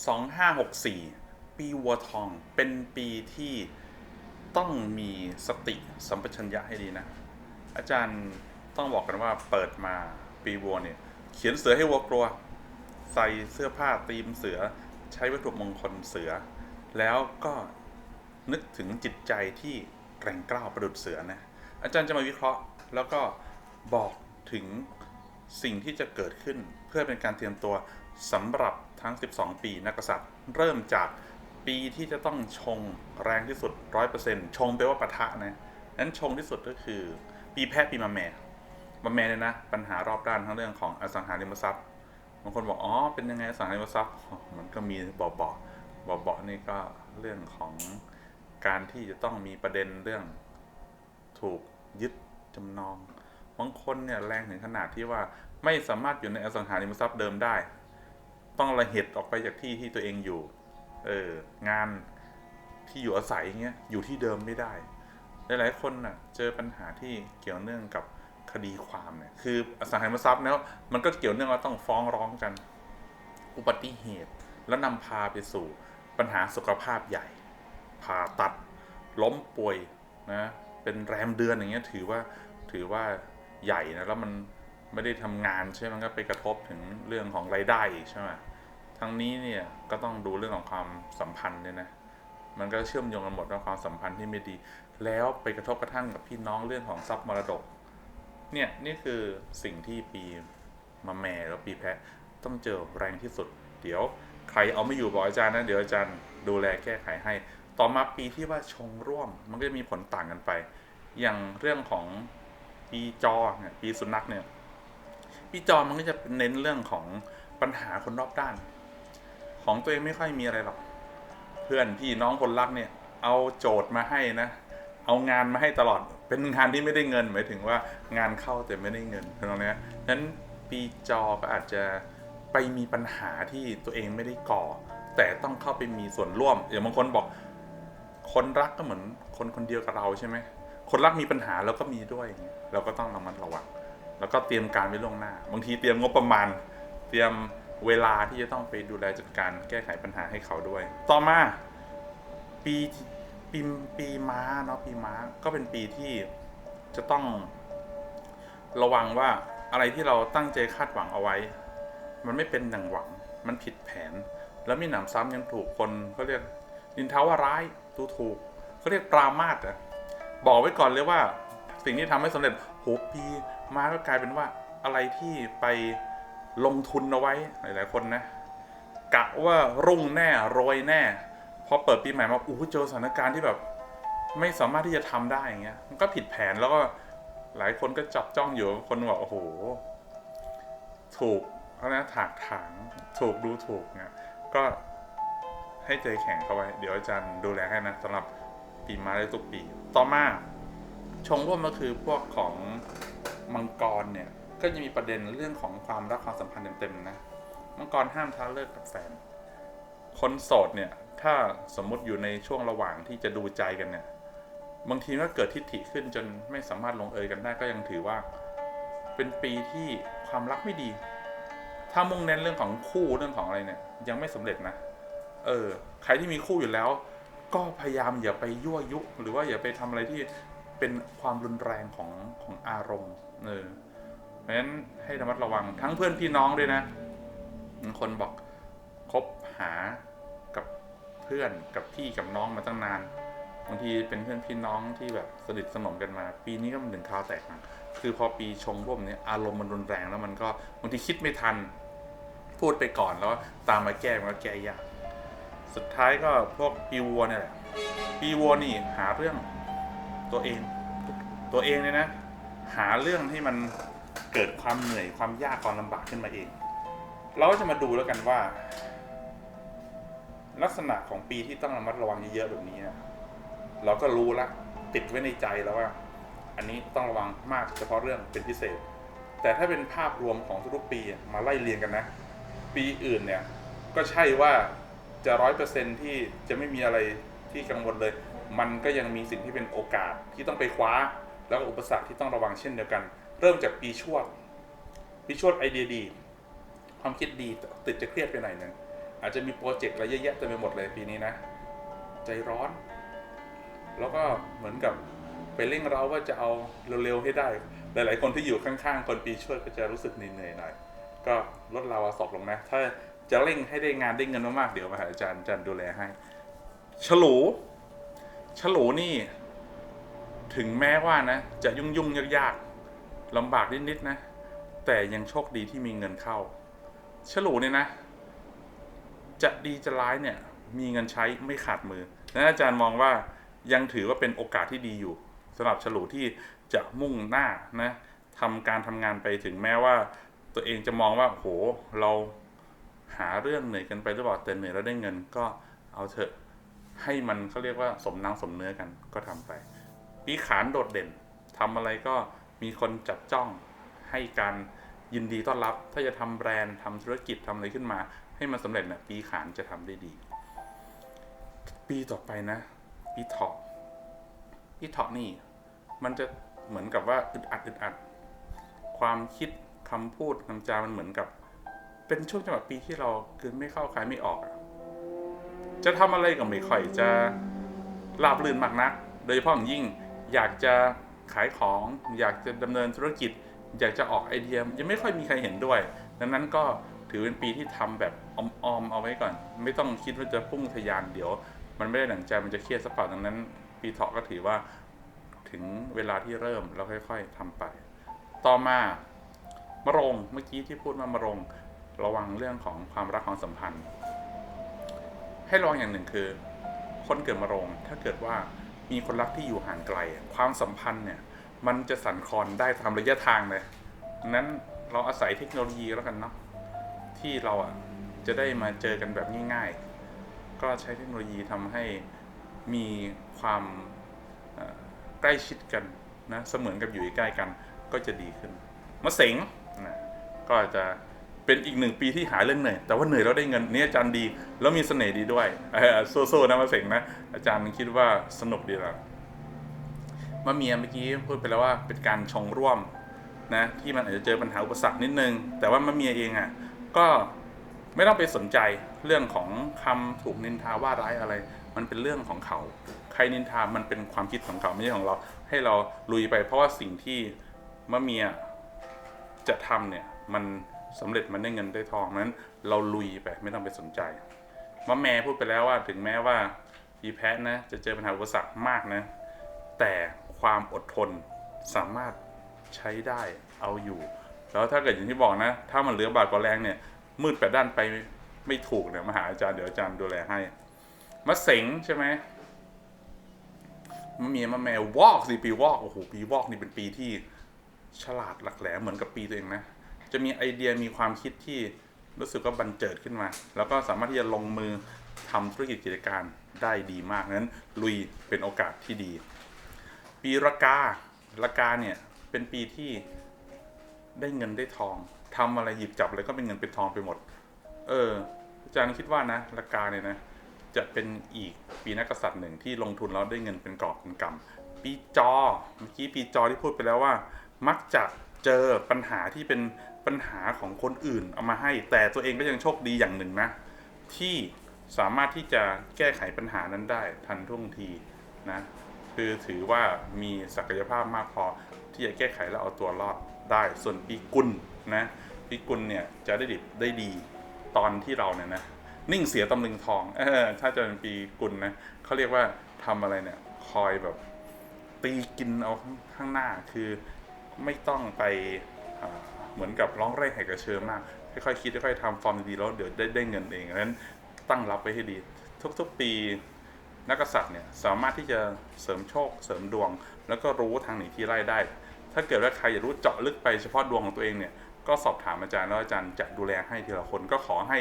2564 ปีวัวทองเป็นปีที่ต้องมีสติสัมปชัญญะให้ดีนะ อาจารย์ต้องบอกกันว่าเปิดมาปีวัวเนี่ย เขียนเสือให้วัวกลัว ใส่เสื้อผ้าตีมเสือใช้วัตถุมงคลเสือ แล้วก็นึกถึงจิตใจที่แกร่งกล้าวประดุจเสือนะ อาจารย์จะมาวิเคราะห์ แล้วก็บอกถึงสิ่งที่จะเกิดขึ้นเพื่อเป็นการเตรียมตัวสำหรับ ทั้ง 12 ปีนักกษัตริย์เริ่มจากปีที่จะต้องชงแรงที่สุด 100%ชงแปลว่าปะทะนะนั้นชงที่สุดก็คือปีแพะปีมาแม่มาแม่เนี่ยนะ ปัญหารอบด้านทั้งเรื่องของอสังหาริมทรัพย์บางคนบอกอ๋อเป็นยังไงอสังหาริมทรัพย์มันก็มีเบาๆเบาๆนี่ก็เรื่องของการที่จะต้องมีประเด็นเรื่องถูกยึดจำนองบางคนเนี่ยแรงถึงขนาดที่ว่าไม่สามารถอยู่ในอสังหาริมทรัพย์เดิมได้ ต้องระเหตุออกไปจากที่ที่ตัวเองอยู่ เอองานที่อยู่อาศัยอย่างเงี้ยอยู่ที่เดิมไม่ได้ หลายๆคนน่ะ เจอปัญหาที่เกี่ยวเนื่องกับคดีความเนี่ยคืออสังหาริมทรัพย์แล้วมันก็เกี่ยวเนื่องว่าต้องฟ้องร้องกัน อุบัติเหตุ แล้วนำพาไปสู่ปัญหาสุขภาพใหญ่ ผ่าตัด ล้มป่วยนะเป็นแรมเดือนอย่างเงี้ยถือว่าถือว่าใหญ่นะแล้วมันไม่ได้ทำงานใช่ไหมมันก็ไปกระทบถึงเรื่องของรายได้อีกใช่ไหม ทั้งนี้เนี่ยก็ต้องดูเรื่องของความสัมพันธ์เนี่ยนะ มันก็เชื่อมโยงกันหมดว่าความสัมพันธ์ที่ไม่ดี แล้วไปกระทบกระทั่งกับพี่น้องเรื่องของทรัพย์มรดก เนี่ยนี่คือสิ่งที่ปีมาแม่แล้วปีแพะต้องเจอแรงที่สุด เดี๋ยวใครเอาไม่อยู่บอกอาจารย์นะเดี๋ยวอาจารย์ดูแลแก้ไขให้ ต่อมาปีที่ว่าชงร่วม มันก็จะมีผลต่างกันไป อย่างเรื่องของปีจอเนี่ยปีสุนัขเนี่ยปีจอมันก็จะเน้นเรื่องของปัญหาคนรอบด้าน ของตัวเองไม่ค่อยมีอะไรหรอก เพื่อนพี่น้องคนรักเนี่ย เอาโจทย์มาให้นะ เอางานมาให้ตลอด เป็นงานที่ไม่ได้เงินหมายถึงว่างานเข้าแต่ไม่ได้เงินตรงนี้นั้นปีจอก็อาจจะไปมีปัญหาที่ตัวเองไม่ได้ก่อ แต่ต้องเข้าไปมีส่วนร่วมอย่างบางคนบอก คนรักก็เหมือนคนคนเดียวกับเราใช่ไหมคนรักมีปัญหาเราก็มีด้วยเงี้ยเราก็ต้องระมัดระวังแล้วก็เตรียมการไว้ล่วงหน้า บางทีเตรียมงบประมาณ เตรียม เวลาที่จะต้องไปดูแลจัดการแก้ไขปัญหาให้เขาด้วย ต่อมาปีปีปีม้าเนาะปีม้าก็เป็นปีที่จะต้องระวังว่าอะไรที่เราตั้งใจคาดหวังเอาไว้ มันไม่เป็นดังหวัง มันผิดแผน แล้วมีหนำซ้ำยังถูกคนเขาเรียกนินทาว่าร้ายดูถูกเขาเรียกปรามาสอะบอกไว้ก่อนเลยว่า สิ่งที่ทำให้สำเร็จโหปีม้าก็กลายเป็นว่าอะไรที่ไป ลงทุนเอาไว้หลายๆคนนะกะว่ารุ่งแน่รวยแน่พอเปิดปีใหม่มาอู้เจอสถานการณ์ที่แบบ ไม่สามารถที่จะทำได้อย่างเงี้ยมันก็ผิดแผนแล้วก็หลายคนก็จับจ้องอยู่คนบอกโอ้โห ถูกเขานะถากถางถูกดูถูกเนี่ยก็ให้ใจแข็งเข้าไว้ เดี๋ยวอาจารย์ดูแลให้นะสำหรับปีมาได้ทุกปี ต่อมาชงร่วมก็คือพวกของมังกรเนี่ย ก็จะมีประเด็นเรื่องของความรักความสัมพันธ์เต็มๆนะมังกรห้ามท้าเลิกกับแฟน คนโสดเนี่ย ถ้าสมมุติอยู่ในช่วงระหว่างที่จะดูใจกันเนี่ย บางทีก็เกิดทิฏฐิขึ้นจนไม่สามารถลงเอยกันได้ก็ยังถือว่า เป็นปีที่ความรักไม่ดี ถ้ามุ่งเน้นเรื่องของคู่เรื่องของอะไรเนี่ย ยังไม่สำเร็จนะ เออ ใครที่มีคู่อยู่แล้ว ก็พยายามอย่าไปยั่วยุ หรือว่าอย่าไปทำอะไรที่เป็นความรุนแรงของของอารมณ์ เออ ราะฉะนั้นให้ระมัดระวังทั้งเพื่อนพี่น้องด้วยนะบางคนบอกคบหากับเพื่อนกับพี่กับน้องมาตั้งนานบางทีเป็นเพื่อนพี่น้องที่แบบสนิทสนมกันมา ปีนี้ก็มันถึงคราวแตกคือพอปีชงร่วมเนี่ยอารมณ์มันรุนแรงแล้วมันก็บางทีคิดไม่ทัน พูดไปก่อนแล้วตามมาแก้มันก็แก้ยากสุดท้ายก็พวกปีวัวเนี่ยแหละปีวัวนี่หาเรื่องตัวเอง ตัวเองเนี่ยนะ หาเรื่องที่มัน เกิดความเหนื่อยความยากความลำบากขึ้นมาเอง เราก็จะมาดูแล้วกันว่า ลักษณะของปีที่ต้องระมัดระวังเยอะๆแบบนี้นะเราก็รู้ละติดไว้ในใจแล้วว่า อันนี้ต้องระวังมากเฉพาะเรื่องเป็นพิเศษ แต่ถ้าเป็นภาพรวมของทุกปีมาไล่เรียงกันนะ ปีอื่นเนี่ย ก็ใช่ว่าจะร้อยเปอร์เซ็นที่จะไม่มีอะไรที่กังวลเลย มันก็ยังมีสิ่งที่เป็นโอกาสที่ต้องไปคว้า แล้วก็อุปสรรคที่ต้องระวังเช่นเดียวกัน เริ่มจากปีชวดปีชวดไอเดียดี ความคิดดีติดจะเครียดไปหน่อยหนึงอาจจะมีโปรเจกต์อะไรเยอะแยะเต็มไปหมดเลยปีนี้นะ ใจร้อน แล้วก็เหมือนกับไปเร่งเราว่าจะเอาเร็วๆให้ได้ หลายๆ คนที่อยู่ข้างๆ คนปีช่วยก็จะรู้สึกเหนื่อยๆหน่อยก็ลดเราสอบลงนะ ถ้าจะเร่งให้ได้งานได้เงินมากๆ เดี๋ยวมาหาอาจารย์อาจารย์ดูแลให้ ฉลูฉลูนี่ ถึงแม้ว่านะ จะยุ่งยุ่งๆยากๆ ลำบากนิดๆนะ แต่ยังโชคดีที่มีเงินเข้าฉลูเนี่ยนะ จะดีจะร้ายเนี่ย มีเงินใช้ไม่ขาดมือนั้นอาจารย์มองว่ายังถือว่าเป็นโอกาสที่ดีอยู่สำหรับฉลูที่จะมุ่งหน้านะทำการทำงานไปถึงแม้ว่า ตัวเองจะมองว่าโหเราหาเรื่องเหนื่อยกันไปหรือเปล่าแต่เหนื่อยแล้วได้เงินก็เอาเถอะให้มันเขาเรียกว่าสมน้ำสมเนื้อกันก็ทำไป ปีขานโดดเด่นทำอะไรก็ มีคนจับจ้องให้การยินดีต้อนรับ ถ้าจะทำแบรนด์ทำธุรกิจทำอะไรขึ้นมา ให้มันสำเร็จนะปีขานจะทำได้ดี ปีต่อไปนะ ปีถาะปีถาะนี่ มันจะเหมือนกับว่าอึดอัดอึดอัด ความคิดคำพูดคำจามันเหมือนกับ เป็นช่วงจังหวะปีที่เราคือไม่เข้าใครไม่ออก จะทำอะไรก็ไม่ค่อยจะราบรื่นมากนัก โดยเฉพาะอย่างยิ่งอยากจะ ขายของ อยากจะดำเนินธุรกิจ อยากจะออกไอเดียยังไม่ค่อยมีใครเห็นด้วย ดังนั้นก็ถือเป็นปีที่ทำแบบออมๆเอาไว้ก่อน ไม่ต้องคิดว่าจะพุ่งทะยานเดี๋ยว มันไม่ได้หนังใจมันจะเครียดสักเปล่าดังนั้น ปีเถาะก็ถือว่าถึงเวลาที่เริ่มแล้วค่อยๆทำไป ต่อมามะโรงเมื่อกี้ที่พูดว่ามะโรงระวังเรื่องของความรักความสัมพันธ์ ให้ระวังอย่างหนึ่งคือ คนเกิดมะโรงถ้าเกิดว่า มีคนรักที่อยู่ห่างไกล ความสัมพันธ์เนี่ยมันจะสั่นคลอนได้ตามระยะทางเลยนั้นเราอาศัยเทคโนโลยีแล้วกันเนาะที่เราอะจะได้มาเจอกันแบบง่ายๆ ก็ใช้เทคโนโลยีทำให้มีความใกล้ชิดกันนะเสมือนกับอยู่ใกล้กันก็จะดีขึ้นมะเสงนะก็จะ เป็นอีกหนึ่งปีที่หาเรื่องเหนื่อย แต่ว่าเหนื่อยแล้วได้เงินนี่อาจารย์ดี แล้วมีเสน่ห์ดีด้วยเออสู้ๆนะมะเสงนะ อาจารย์คิดว่าสนุกดีล้วมะเมียเมื่อกี้พูดไปแล้วว่าเป็นการชงร่วมนะที่มันอาจจะเจอปัญหาอุปสรรคนิดนึง แต่ว่ามะเมียเองอะก็ไม่ต้องไปสนใจเรื่องของคำถูกนินทาว่าร้ายอะไร มันเป็นเรื่องของเขา ใครนินทา มันเป็นความคิดของเขาไม่ใช่ของเรา ให้เราลุยไปเพราะว่าสิ่งที่มะเมียจะทำเนี่ยมัน สำเร็จมันได้เงินได้ทองนั้น เราลุยไปไม่ต้องไปสนใจมะแม่พูดไปแล้วว่าถึงแม้ว่าอีแพทนะจะเจอปัญหาอุปสรรคมากนะ แต่ความอดทนสามารถใช้ได้เอาอยู่ แล้วถ้าเกิดอย่างที่บอกนะ ถ้ามันเหลือบาดกว่าแรงเนี่ย มืดแปดด้านไปไม่ถูกเนี่ยมาหาอาจารย์เดี๋ยวอาจารย์ดูแลให้มะเสงใช่ไหมมะเมียมะแมววอกสิปีวอกโอ้โหปีวอกนี่เป็นปีที่ฉลาดหลักแหลมเหมือนกับปีตัวเองนะ จะมีไอเดียมีความคิดที่รู้สึกว่าบันเจิดขึ้นมา แล้วก็สามารถที่จะลงมือทำธุรกิจกิจการได้ดีมากนั้น ลุยเป็นโอกาสที่ดี ปีรากาละกาเนี่ยเป็นปีที่ได้เงินได้ทองทำอะไรหยิบจับอะไรก็เป็นเงินเป็นทองไปหมด เอออาจารย์คิดว่านะละกาเนี่ยนะจะเป็นอีกปีนักกษัตริย์หนึ่งที่ลงทุนแล้วได้เงินเป็นกอบเป็นกำปีจอเมื่อกี้ปีจอที่พูดไปแล้วว่า มักจะ เจอปัญหาที่เป็นปัญหาของคนอื่นเอามาให้ แต่ตัวเองก็ยังโชคดีอย่างหนึ่งนะ ที่สามารถที่จะแก้ไขปัญหานั้นได้ทันท่วงทีนะคือถือว่ามีศักยภาพมากพอที่จะแก้ไขและเอาตัวรอดได้ ส่วนปีกุลนะปีกุลเนี่ยจะได้ดิบได้ดีตอนที่เราเนี่ยนะนิ่งเสียตำลึงทองเออถ้าจะเป็นปีกุลนะเขาเรียกว่าทำอะไรเนี่ยคอยแบบตีกินเอาข้างหน้าคือ ไม่ต้องไปเหมือนกับร้องไร่แหกกระเชิญมาก ค่อยๆคิดค่อยๆทำฟอร์มดีๆแล้วเดี๋ยวได้ได้เงินเองนั้นตั้งรับไว้ให้ดี ทุกๆปีนักกษัตริย์เนี่ยสามารถที่จะเสริมโชคเสริมดวง แล้วก็รู้ทางหนีที่ไล่ได้ ถ้าเกิดว่าใครอยากรู้เจาะลึกไปเฉพาะดวงของตัวเองเนี่ยก็สอบถามอาจารย์แล้วอาจารย์จะดูแลให้ทีละคนก็ขอให้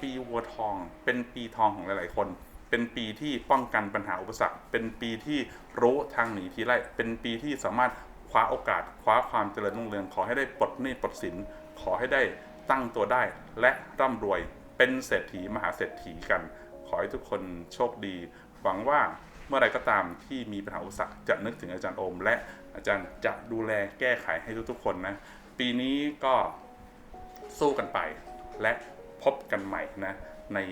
ปีวัวทอง เป็นปีทองของหลายๆคน เป็นปีที่ป้องกันปัญหาอุปสรรค เป็นปีที่รู้ทางหนีที่ไล่เป็นปีที่สามารถ คว้าโอกาส คว้าความเจริญรุ่งเรือง ขอให้ได้ปลดหนี้ปลดสิน ขอให้ได้ตั้งตัวได้ และร่ำรวยเป็นเศรษฐีมหาเศรษฐีกัน ขอให้ทุกคนโชคดี หวังว่าเมื่อไรก็ตามที่มีปัญหาอุปสรรคจะนึกถึงอาจารย์โอม และอาจารย์จะดูแลแก้ไขให้ทุกๆคนนะ ปีนี้ก็สู้กันไปและพบกันใหม่นะ